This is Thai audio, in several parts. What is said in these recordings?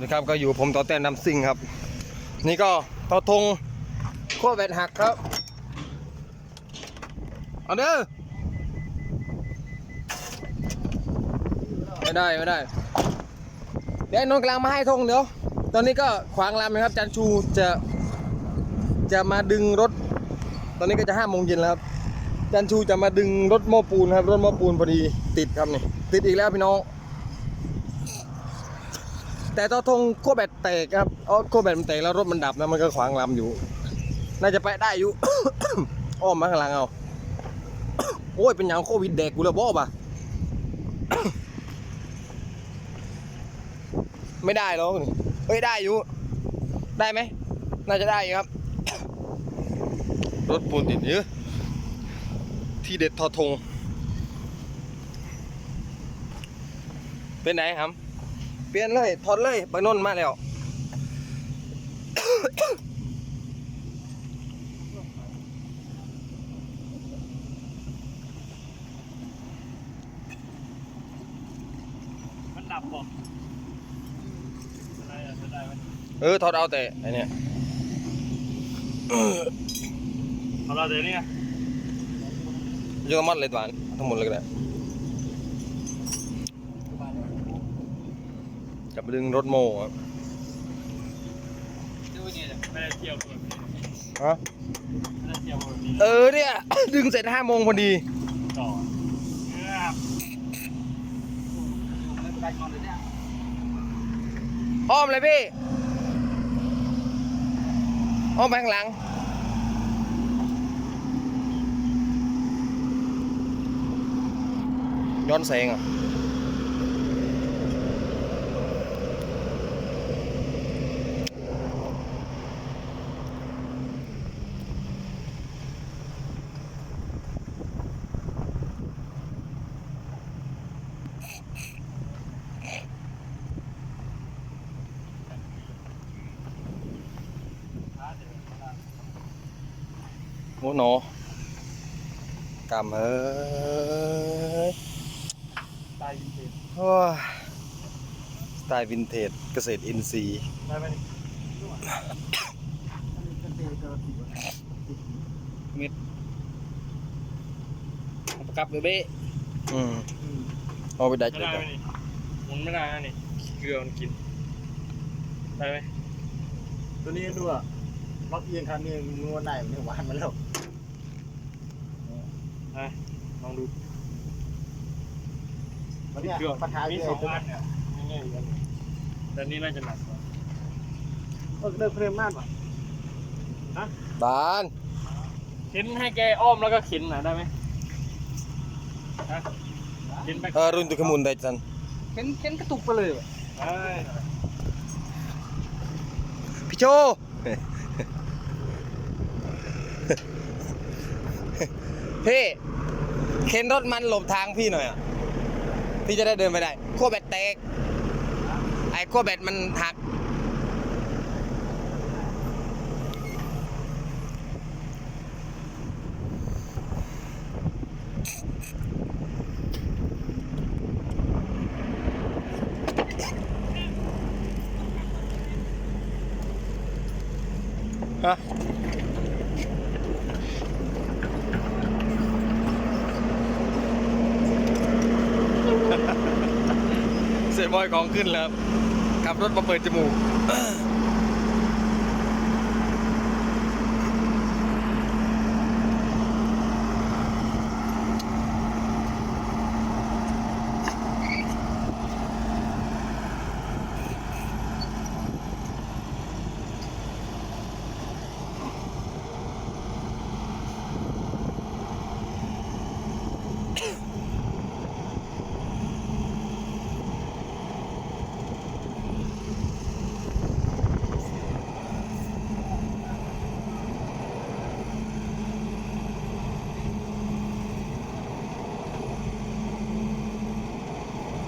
นะครับก็อยู่ผมต่อเต้นนำซิ่งครับ นี่ก็ต่อทงขั้วแบตหักครับเอาเด้อไม่ได้ไม่ได้ เดี๋ยวไอ้นนกลังมาให้ธงเดี๋ยว ตอนนี้ก็ขวางลำนะครับจันชูจะจะมาดึงรถ ตอนนี้ก็จะห้าโมงเย็นแล้วครับจันชูจะมาดึงรถโม้ปูนครับรถโม้ปูนพอดีติดครับนี่ติดอีกแล้วพี่น้อง แต่ต่อธงโคแบตแตกครับเอาโคแบตมันแตกแล้วรถมันดับนะมันก็ขวางลำอยู่ น่าจะไปได้อยู่ อ้อมมาข้างหลังเอา โอ้ยเป็นอย่างโควิดแดกกูแล้วบ่ป่ะไม่ได้หรอกนี่เฮ้ยได้อยู่ ได้ไหม น่าจะได้ครับ รถปูนติดเยอะที่เด็ดทอทงเป็นไหนครับ เปลี่ยนเลยถอดเลยไปนนท์มาแล้วมันดับบ่อะไรอะจะได้ไหมเออถอดเอาแต่ไอเนี้ยเอาเราเดี๋ยวนี้ไงยกมัดเลยตวานทั้งหมดเลยก็ได้ จะไปดึงรถโม่ครับดูนี่ไม่ได้เที่ยวแบบนี้ฮะไม่ได้เที่ยวแบบนี้เออเนี่ย ดึงเสร็จห้าโมงพอดีต่อเงือบอ้อมเลยพี่ อ้อมไปข้างหลังย้อนแสงอะ โอ้โหนกำเอ้ยตายจริงโอ้ยสไตล์วินเทจเกษตรอินทรีย์ๆได้ไหมนี่เม็ดกลับเลยเบ้อืมเอาไปได้ไม่เลยได้จ้ะไหมนี่หมุนไม่ได้นะนี่เกลือมันกิน ได้ไหมตัวนี้ดูอะ ล็อกเอียงคันนี้นวลได้ไม่หวานมันแล้วได้ลองดูมันเนี่ยปัญหามีคือสองอันเนี่ยง่ายๆกันแต่นี่น่าจะหนักกว่าเออเดินเพลินมากว่ะบานเข็นให้แกอ้อมแล้วก็เข็นหน่อยได้ไหมฮะเข็นไปเออรุ่นตุกขมุนได้จันเข็นเข็นกระตุกไปเลยว่ะได้พี่โจ พี่เข็นรถมันหลบทางพี่หน่อยอะ พี่จะได้เดินไปได้ขั้วแบตแตก ไอ้ขั้วแบตมันหักฮะ เสร็จ บอยของขึ้นแล้วครับขับรถมาเปิดจมูก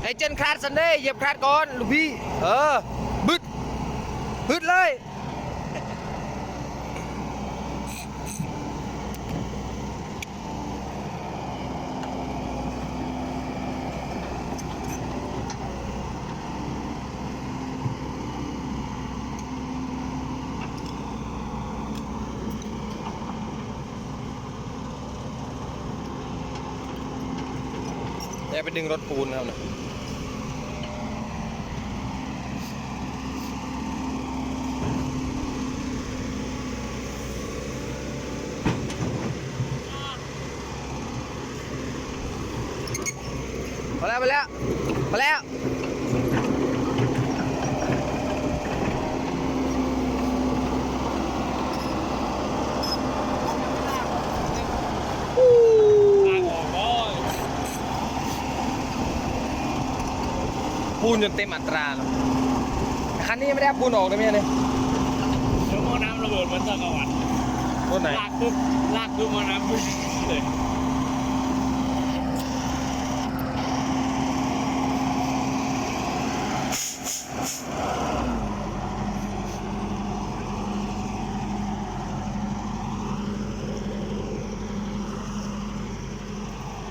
ไอ้เจนคลาดสันเด้เหยียบคลาดก่อนลูกพี่ เออ บึด บึดเลย แต่ไปดึงรถปูนครับนะ มาแล้วมาแล้วมาแล้วทางออกก็ปูนจนเต็มอัตราแล้วคันนี้ยังไม่ได้เอาปูนออกเลยไหมเนี่ยเดี๋ยวหม้อน้ำระเบิดมันจะกระวัดรถไหนลากปุ๊บลากปุ๊บหม้อน้ำปุ๊บเลย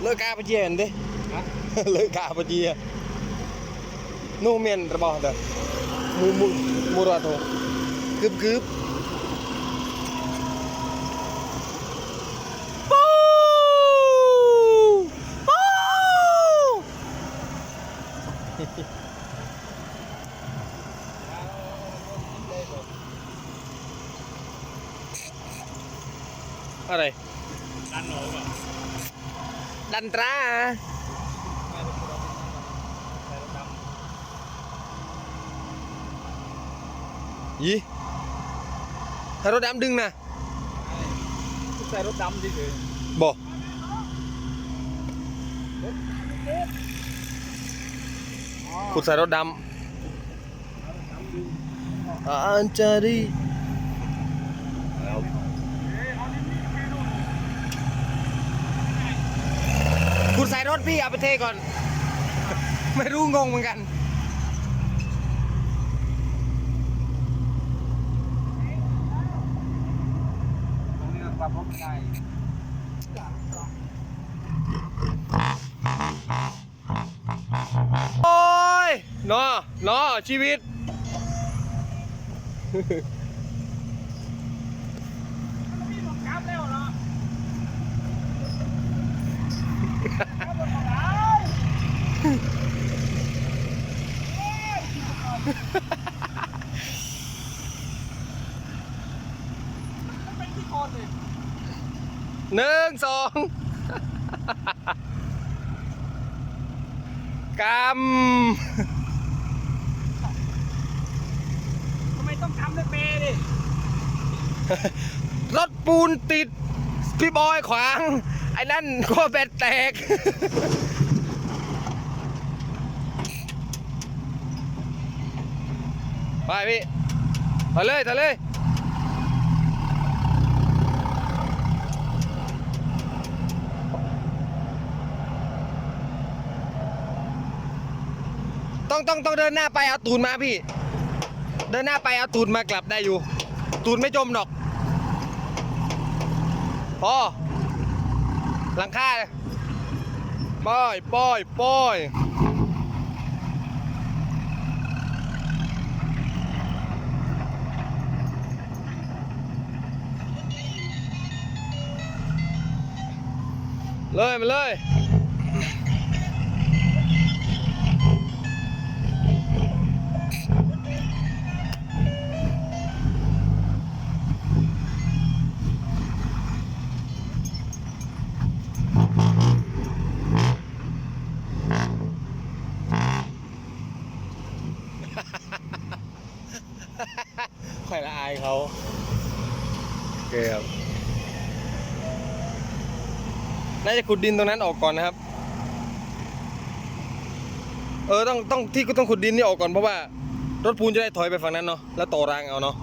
เลิกกาปะเจียนดิฮะเลิกกาปะเจียนู่เมียนระบอกเด้อมูมูมูรอโทกึบกึบปูปูอะไร ด้านโน้นอะ ดันตราใส่รถดยี่ถ้ารถดำดึงนะำใส่รถดำดิเลยบอกขุดใส่รถดำอันจารี ขุดใส่รถพี่เอาไปเทก่อน ไม่รู้งงเหมือนกัน ตรงนี้ปรับรถได้โอ้ยเนอเนอชีวิต กลับแล้วเนาะ หนึ่งสองกทำไมต้องทำด้วยเปรย์ดิำรถปูนติด พี่บอยขวาง ไอ้นั่นก็แบตแตก ไปพี่ถอยเลยถอยเลยต้องต้องต้องเดินหน้าไปเอาตูนมาพี่ เดินหน้าไปเอาตูนมากลับได้อยู่ ตูนไม่จมหรอกพอหลังคาเลยป้อยป้อยป้อย เลยมาเลยค่อยละอายเขา น่าจะขุดดินตรงนั้นออกก่อนนะครับ เออต้องต้องที่ก็ต้องขุดดินนี่ออกก่อนเพราะว่ารถปูนจะได้ถอยไปฝั่งนั้นเนาะแล้วต่อรางเอาเนาะ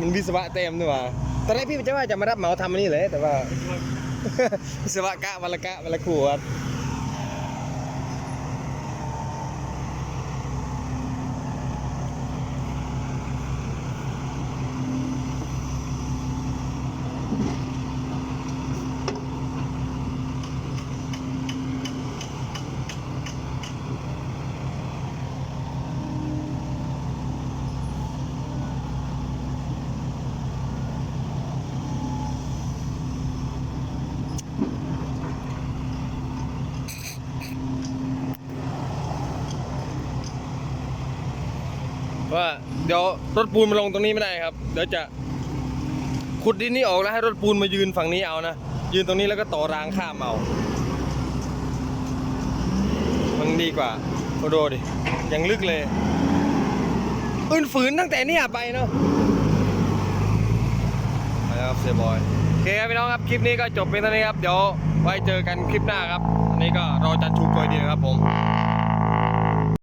มันวิศวะเต็มด้วยว่ะตอนแรกพี่จะว่าจะมารับเหมาทำอันนี้เลยแต่ว่าวิศวะกะวันละกะวันละขวด ว่าเดี๋ยวรถปูนมาลงตรงนี้ไม่ได้ครับ เดี๋ยวจะขุดดินนี่ออกแล้วให้รถปูนมายืนฝั่งนี้เอานะ ยืนตรงนี้แล้วก็ต่อรางข้ามเอา มันดีกว่าโอโดดิยังลึกเลยอื่นฝืนตั้งแต่เนี่ยไปเนาะไปแล้วครับเสียบอยโอเคครับพี่น้องครับคลิปนี้ก็จบเป็นเท่านี้ครับ เดี๋ยวไว้เจอกันคลิปหน้าครับ อันนี้ก็รอจันชูโกยดีนะครับผม